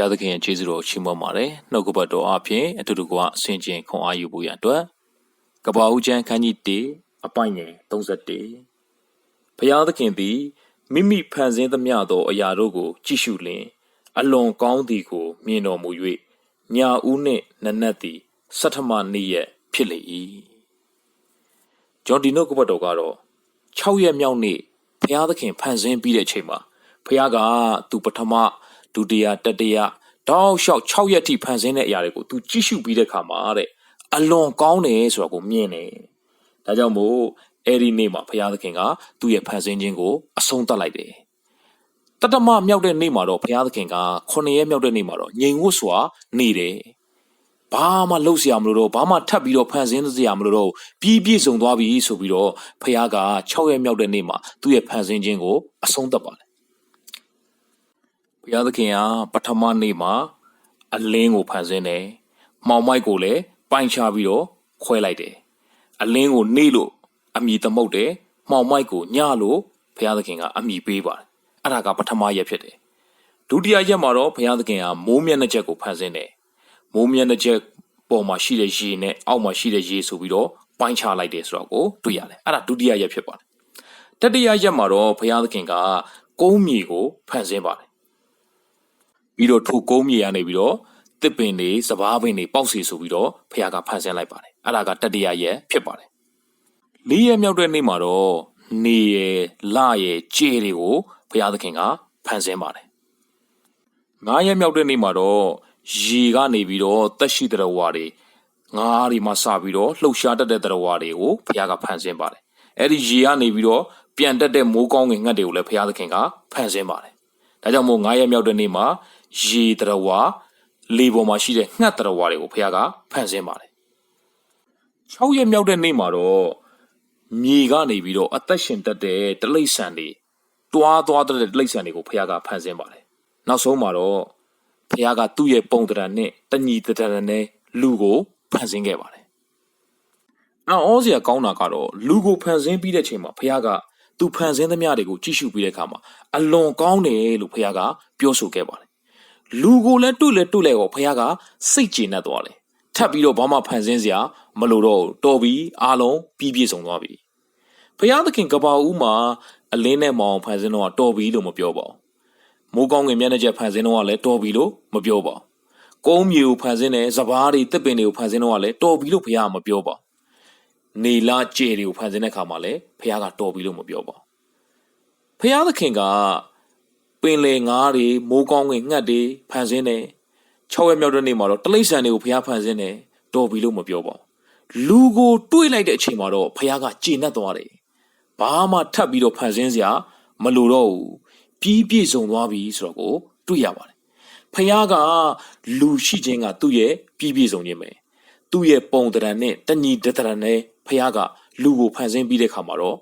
ဘုရားသခင်ရဲ့ကျေးဇူးတော်ကိုချီးမွမ်းပါတယ်နှုတ်ကပတ်တော်အပြင်အတူတူကအဆင်ကျင်ခွန်အားယူဖို့ရန်အတွက်ကပ္ပဦးကျမ်းခန်းကြီး1အပိုင်ငယ်31ဘုရားသခင်သည်မိမိဖန်ဆင်းသမျှသောအရာတို့ကို ကြည့်ရှုလျင်အလွန်ကောင်းသည်ကို မြင်တော်မူ၍ညာဦးနှင့်နနတ်သည်ဆဋ္ဌမနေ့ရက်ဖြစ်လေ၏ဂျွန်ဒီနိုကပတ်တော်ကတော့6ရက်မြောက်နေ့ဘုရားသခင်ဖန်ဆင်းပြီးတဲ့အချိန်မှာဘုရားကသူပထမ ဒုတိယတတိယတောက်လျှောက်6ရက်ထိဖန်ဆင်းတဲ့အရာတွေကို तू ကြည့်ရှုပြီးတဲ့ခါမှာတဲ့အလွန်ကောင်းတယ်ဆိုတာကိုမြင်တယ်။ဒါကြောင့်မို့အဲ့ဒီနေ့မှာဘုရားသခင်ကသူ့ရဲ့ဖန်ဆင်းခြင်းကိုအဆုံးသတ်လိုက်တယ်။တတမမြောက်တဲ့နေ့မှာတော့ဘုရားသခင်က9ရက်မြောက်တဲ့နေ့မှာတော့ငြိမ်ဝတ်စွာနေတယ်။ဘာမှလှုပ်စရာမလိုတော့ဘာမှထပ်ပြီးတော့ဖန်ဆင်းစရာမလိုတော့ပြီးပြည့်စုံသွားပြီဆိုပြီးတော့ဘုရားက6ရက်မြောက်တဲ့နေ့မှာသူ့ရဲ့ဖန်ဆင်းခြင်းကိုအဆုံးသတ်ပါတယ် ဘုရားသခင်ကပထမနေ့မှာ အလင်းကိုဖန်ဆင်းတယ်။မှောင်မိုက်ကိုလည်းပိုင်ချပြီးတော့ခွဲလိုက်တယ်။အလင်းကိုနေလို့အမိသမုတ်တယ်။မှောင်မိုက်ကိုညလို့ဘုရားသခင်ကအမိပေးပါတယ်။အဲ့ဒါကပထမရက်ဖြစ်တယ်။ဒုတိယရက်မှာတော့ဘုရားသခင်ကမိုးမျက်နှာချက်ကိုဖန်ဆင်းတယ်။မိုးမျက်နှာချက်ပေါ်မှာရှိတဲ့ရေနဲ့အောက်မှာရှိတဲ့ရေဆိုပြီးတော့ပိုင်ချလိုက်တယ်ဆိုတော့ကိုတွေ့ရတယ်။အဲ့ဒါဒုတိယရက်ဖြစ်ပါတယ်။တတိယရက်မှာတော့ဘုရားသခင်ကကုန်းမြေကိုဖန်ဆင်းပါတယ် ပြီးတော့ထိုကုန်းမြေရနေပြီးတော့တစ်ပင်တွေစပားပင်တွေပေါက်စီဆိုပြီးတော့ဖခင်ကဖန်ဆင်းလိုက်ပါတယ်အဲ့ဒါကတတိယရက်ဖြစ်ပါတယ်လေးရက်မြောက်တဲ့နေ့မှာတော့နေရလရကြေတွေကိုဘုရားသခင်ကဖန်ဆင်းပါတယ်ငါးရက်မြောက်တဲ့နေ့မှာတော့ရေကနေပြီးတော့တက်ရှိတဲ့ဝါတွေငါးတွေမှာစပြီးတော့လှုပ်ရှားတတ်တဲ့တဲ့ဝါတွေကိုဘုရားကဖန်ဆင်းပါတယ်အဲ့ဒီရေကနေပြီးတော့ပြန်တက်တဲ့မိုးကောင်းငင်ငှက်တွေကိုလည်းဘုရားသခင်ကဖန်ဆင်းပါတယ်ဒါကြောင့်မို့9ရက်မြောက်တဲ့နေ့မှာ ရေတရဝါလေပေါ်မှာရှိတဲ့ငှက်တရဝါတွေကိုဘုရားကဖန်ဆင်းပါတယ်6ရက်မြောက်တဲ့နေ့မှာတော့မြေကနေပြီးတော့အသက်ရှင်တတ်တဲ့တလိษံတွေတွားသွားတဲ့တလိษံတွေကိုဘုရားကဖန်ဆင်းပါတယ်နောက်ဆုံးမှာတော့ဘုရားကသူ့ရဲ့ပုံတရံနဲ့တညီတရံနဲ့လူကိုဖန်ဆင်းခဲ့ပါတယ်အော်စရာကောင်းတာကတော့လူကိုဖန်ဆင်းပြီးတဲ့ချိန်မှာဘုရားကသူဖန်ဆင်းသမျှတွေကိုကြည့်ရှုပြီးတဲ့အခါမှာအလွန်ကောင်းတယ်လို့ဘုရားကပြောဆိုခဲ့ပါတယ် လူကိုလည်းတွေ့လဲတွေ့လဲကိုဘုရားကစိတ်ကျေနပ်သွားတယ်ထပ်ပြီးတော့ဘာမှဖန်ဆင်းစရာမလိုတော့တော်ပြီအားလုံးပြီးပြည့်စုံသွားပြီဘုရားသခင်ကဘာဦးမှာအလင်းနဲ့မောင်ဖန်ဆင်းတော့တော်ပြီလို့မပြောပါဘူးမိုးကောင်းငင်မျက်နှာကျက်ဖန်ဆင်းတော့လည်းတော်ပြီလို့မပြောပါဘူးကုန်းမြေကိုဖန်ဆင်းတယ်စပားတွေတစ်ပင်တွေကိုဖန်ဆင်းတော့လည်းတော်ပြီလို့ဘုရားကမပြောပါနေလာကြယ်တွေကိုဖန်ဆင်းတဲ့ခါမှာလည်းဘုရားကတော်ပြီလို့မပြောပါဘုရားသခင်က ပင်လေငါးတွေမိုးကောင်းငင်ငှက်တွေဖန်ဆင်းတယ်6ရက်မြောက်တဲ့နေ့မှာတော့တလိษံတွေကိုဘုရားဖန်ဆင်းတယ်တော်ပြီလို့မပြောပါဘူးလူကိုတွေးလိုက်တဲ့အချိန်မှာတော့ဘုရားကကျေနပ်သွားတယ်ဘာမှထပ်ပြီးတော့ဖန်ဆင်းစရာမလိုတော့ဘူးပြီးပြည့်စုံသွားပြီဆိုတော့ကိုတွေ့ရပါတယ်ဖះကလူရှိခြင်းကသူ့ရဲ့ပြီးပြည့်စုံခြင်းပဲသူ့ရဲ့ပုံတရံနဲ့တညီတရံနဲ့ဖះကလူကိုဖန်ဆင်းပြီးတဲ့ခါမှာတော့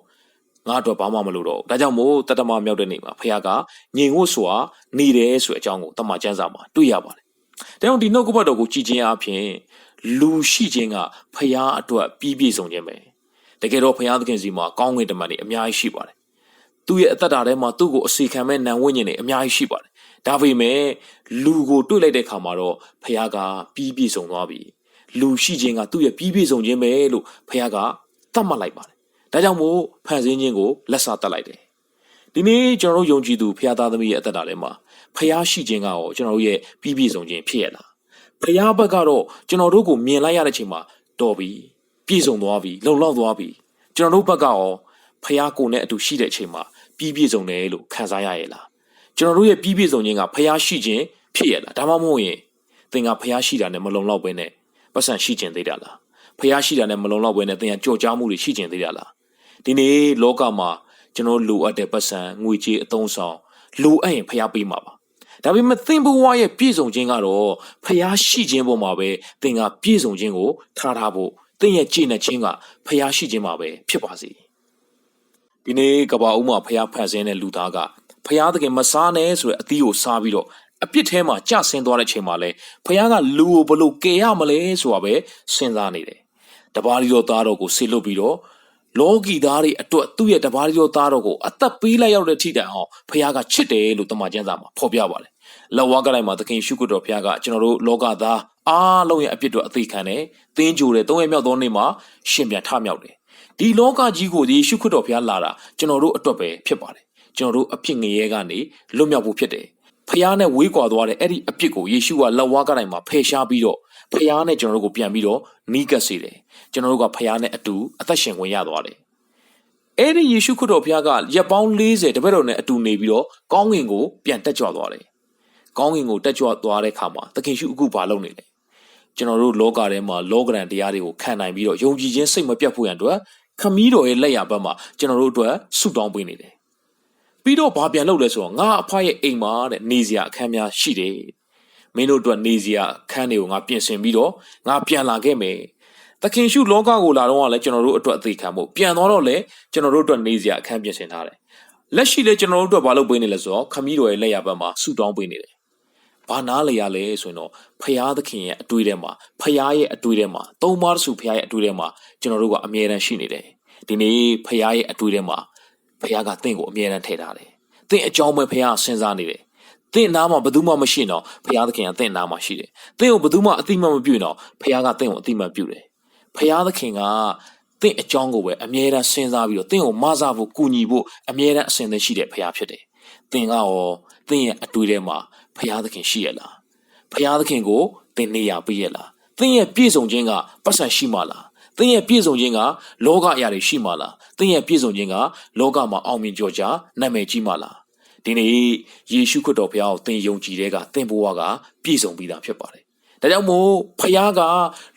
ငါတော့ဘာမှမလုပ်တော့ဒါကြောင့်မို့တတမမြောက်တဲ့နေ့မှာဖះကညင်ဝတ်စွာနေတယ်ဆိုတဲ့အကြောင်းကိုတမန်ကျမ်းစာမှာတွေ့ရပါတယ်။ဒါကြောင့်ဒီနှုတ်ကပတ်တော်ကိုကြည်ခြင်းအပြင်လူရှိခြင်းကဖះအတွက်ပြီးပြည့်စုံခြင်းပဲ။တကယ်တော့ဖះသခင်စီမှာကောင်းကင်တမန်တွေအများကြီးရှိပါတယ်။သူ့ရဲ့အသက်တာထဲမှာသူ့ကိုအစီခံမဲ့နံဝိညာဉ်တွေအများကြီးရှိပါတယ်။ဒါပေမဲ့လူကိုတွေ့လိုက်တဲ့ခါမှာတော့ဖះကပြီးပြည့်စုံသွားပြီ။လူရှိခြင်းကသူ့ရဲ့ပြီးပြည့်စုံခြင်းပဲလို့ဖះကသတ်မှတ်လိုက်ပါတယ် ဒါကြောင့်မို့ဖန်ဆင်းခြင်းကိုလက်စားတက်လိုက်တယ်ဒီနေ့ကျွန်တော်တို့ယုံကြည်သူဖခင်သားသမီးရဲ့အသက်တာထဲမှာဖခင်ရှိခြင်းကရောကျွန်တော်တို့ရဲ့ပြီးပြည့်စုံခြင်းဖြစ်ရလားဖခင်ဘက်ကတော့ကျွန်တော်တို့ကိုမြင်လိုက်ရတဲ့ချိန်မှာတော်ပြီပြည့်စုံသွားပြီလုံလောက်သွားပြီကျွန်တော်တို့ဘက်ကရောဖခင်ကိုနဲ့အတူရှိတဲ့အချိန်မှာပြီးပြည့်စုံတယ်လို့ခံစားရရဲ့လားကျွန်တော်တို့ရဲ့ပြီးပြည့်စုံခြင်းကဖခင်ရှိခြင်းဖြစ်ရလားဒါမှမဟုတ်ရင်သင်ကဖခင်ရှိတာနဲ့မလုံလောက်ပဲနဲ့ပတ်စံရှိခြင်းသေးတာလားဖះရှိတာနဲ့မလုံလောက်ဘဲနဲ့သင်ကကြော်ကြားမှုတွေရှိခြင်းသေးတာလား ဒီနေ့လောကမှာကျွန်တော်လိုအပ်တဲ့ပတ်စံငွေကြေးအသုံးဆောင်လိုအပ်ရင်ဖျားပေးမှာပါဒါပေမဲ့သင်ဘဝရဲ့ပြည့်စုံခြင်းကတော့ဖျားရှိခြင်းပေါ်မှာပဲသင်ကပြည့်စုံခြင်းကိုထားထားဖို့သင်ရဲ့ကြည်နဲ့ခြင်းကဖျားရှိခြင်းမှာပဲဖြစ်ပါစေဒီနေ့ကဘာဦးမှာဖျားဖန်ဆင်းတဲ့လူသားကဖျားသခင်မစားနဲ့ဆိုတဲ့အသီးကိုစားပြီးတော့အပြစ်ထဲမှာကြဆင်းသွားတဲ့ချိန်မှာလဲဖျားကလူကိုဘလို့ကယ်ရမလဲဆိုတာပဲစဉ်းစားနေတယ်တပါးရီတော်သားတော်ကိုဆေလွတ်ပြီးတော့ လောကီသားတွေအတွက်သူ့ရဲ့တပါးကျော်သားတော်ကိုအသက်ပေးလိုက်ရောက်တဲ့ထိတိုင်အောင်ဖခင်ကချစ်တယ်လို့တမန်ကျမ်းစာမှာဖော်ပြပါတယ်လက်ဝါးကတိုင်းမှာသခင်ရှုခွတ်တော်ဘုရားကကျွန်တော်တို့လောကသားအားလုံးရဲ့အပြစ်တို့အသေးခံတယ်။သင်ကြိုတယ်သုံးရမြောက်သောနေ့မှာရှင်ပြန်ထမြောက်တယ်။ဒီလောကကြီးကိုဒီရှုခွတ်တော်ဘုရားလာတာကျွန်တော်တို့အတွက်ပဲဖြစ်ပါတယ်။ကျွန်တော်တို့အပြစ်ငရဲကနေလွတ်မြောက်ဖို့ဖြစ်တယ်။ဖះနဲ့ဝေးကွာသွားတဲ့အဲ့ဒီအပြစ်ကိုယေရှုကလက်ဝါးကတိုင်းမှာဖယ်ရှားပြီးတော့ ဖះနဲ့ကျွန်တော်တို့ကိုပြန်ပြီးတော့နီးကပ်စေတယ်။ကျွန်တော်တို့ကဖះနဲ့အတူအသက်ရှင်ဝင်ရသွားတယ်။အဲ့ဒီယေရှုခရစ်တော်ဘုရားကရက်ပေါင်း40တပည့်တော်နဲ့အတူနေပြီးတော့ကောင်းကင်ကိုပြန်တက်ကြွသွားတယ်။ကောင်းကင်ကိုတက်ကြွသွားတဲ့အခါမှာသခင်ရှုအခုဘာလုပ်နေလဲ။ကျွန်တော်တို့လောကထဲမှာလောကရန်တရားတွေကိုခံနိုင်ပြီးတော့ယုံကြည်ခြင်းစိတ်မပြတ်ဖို့ရန်အတွက်ခမည်းတော်ရဲ့လက်ရဘက်မှာကျွန်တော်တို့အတွက်ဆုတောင်းပေးနေတယ်။ပြီးတော့ဘာပြန်လုပ်လဲဆိုတော့ငါအဖရဲ့အိမ်မှာတဲ့နေစရာအခန်းများရှိတယ်။ မင်းတို့အတွက်နေစရာအခန်းတွေကိုငါပြင်ဆင်ပြီးတော့ငါပြန်လာခဲ့မယ်။သခင်ရှုလောကကိုလာတော့ကလည်းကျွန်တော်တို့အတွက်အသေးခံဖို့ပြန်သွားတော့လည်းကျွန်တော်တို့အတွက်နေစရာအခန်းပြင်ဆင်ထားတယ်။လက်ရှိလည်းကျွန်တော်တို့အတွက်ဘာလုပ်ပေးနေလဲဆိုတော့ခမည်းတော်ရဲ့လက်ရဘက်မှာဆုတောင်းပေးနေတယ်။ဘာနားလေရလဲဆိုရင်တော့ဖရာသခင်ရဲ့အတွေ့ထဲမှာဖရာရဲ့အတွေ့ထဲမှာသုံးပါးတစုဖရာရဲ့အတွေ့ထဲမှာကျွန်တော်တို့ကအမြဲတမ်းရှိနေတယ်။ဒီနေ့ဖရာရဲ့အတွေ့ထဲမှာဖရာကတင့်ကိုအမြဲတမ်းထည့်ထားတယ်။တင့်အကြောင်းပဲဖရာစဉ်းစားနေတယ်။ တင့်နားမှာဘယ်သူမှမရှိတော့ဖရာသခင်ကတင့်နားမှာရှိတယ်။တင့်ကိုဘယ်သူမှအတိမတ်မပြုတော့ဖရာကတင့်ကိုအတိမတ်ပြုတယ်။ဖရာသခင်ကတင့်အကြောင်းကိုပဲအမြဲတမ်းစဉ်းစားပြီးတော့တင့်ကိုမဆာဖို့ကူညီဖို့အမြဲတမ်းအစဉ်သင့်ရှိတဲ့ဖရာဖြစ်တယ်။သင်ကရောသင်ရဲ့အတွေ့ထဲမှာဖရာသခင်ရှိရလားဖရာသခင်ကိုသင်နေရပေးရလားသင်ရဲ့ပြည့်စုံခြင်းကပတ်စံရှိမှလားသင်ရဲ့ပြည့်စုံခြင်းကလောကအရာတွေရှိမှလားသင်ရဲ့ပြည့်စုံခြင်းကလောကမှာအောင်မြင်ကြော်ကြားနာမည်ကြီးမှလား ဒီနေ့ယေရှုခရစ်တော်ဘုရားကိုသင်ယုံကြည်တဲ့ကသင်ဘဝကပြည့်စုံပြီးသားဖြစ်ပါတယ်ဒါကြောင့်မို့ဖခင်က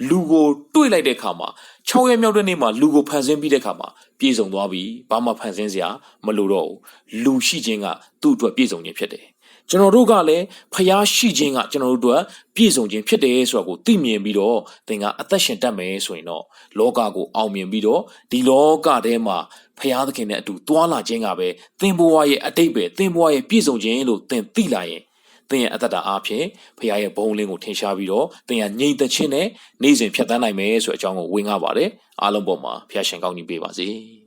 လူကိုတွေးလိုက်တဲ့အခါမှာ6ရက်မြောက်တဲ့နေ့မှာလူကိုဖန်ဆင်းပြီးတဲ့အခါမှာပြည့်စုံသွားပြီဘာမှဖန်ဆင်းစရာမလိုတော့ဘူးလူရှိခြင်းကသူ့အတွက်ပြည့်စုံခြင်းဖြစ်တယ် ကျွန်တော်တို့ကလည်းဖျားရှိခြင်းကကျွန်တော်တို့အတွက်ပြည့်စုံခြင်းဖြစ်တယ်ဆိုတာကိုသိမြင်ပြီးတော့သင်ကအသက်ရှင်တတ်မယ်ဆိုရင်တော့လောကကိုအောင်မြင်ပြီးတော့ဒီလောကထဲမှာဖျားသခင်နဲ့အတူတွာလာခြင်းကပဲသင်ဘဝရဲ့အတိတ်ပဲသင်ဘဝရဲ့ပြည့်စုံခြင်းလို့သင်သိလာရင်သင်ရဲ့အသက်တာအားဖြင့်ဖခင်ရဲ့ဘုံလင်းကိုထင်ရှားပြီးတော့သင်ရဲ့ငြိမ်သက်ခြင်းနဲ့နေ့စဉ်ဖြတ်သန်းနိုင်မယ်ဆိုတဲ့အကြောင်းကိုဝေငှပါတယ်အားလုံးပေါ်မှာဖခင်ရှင်ကောင်းကြီးပေးပါစေ။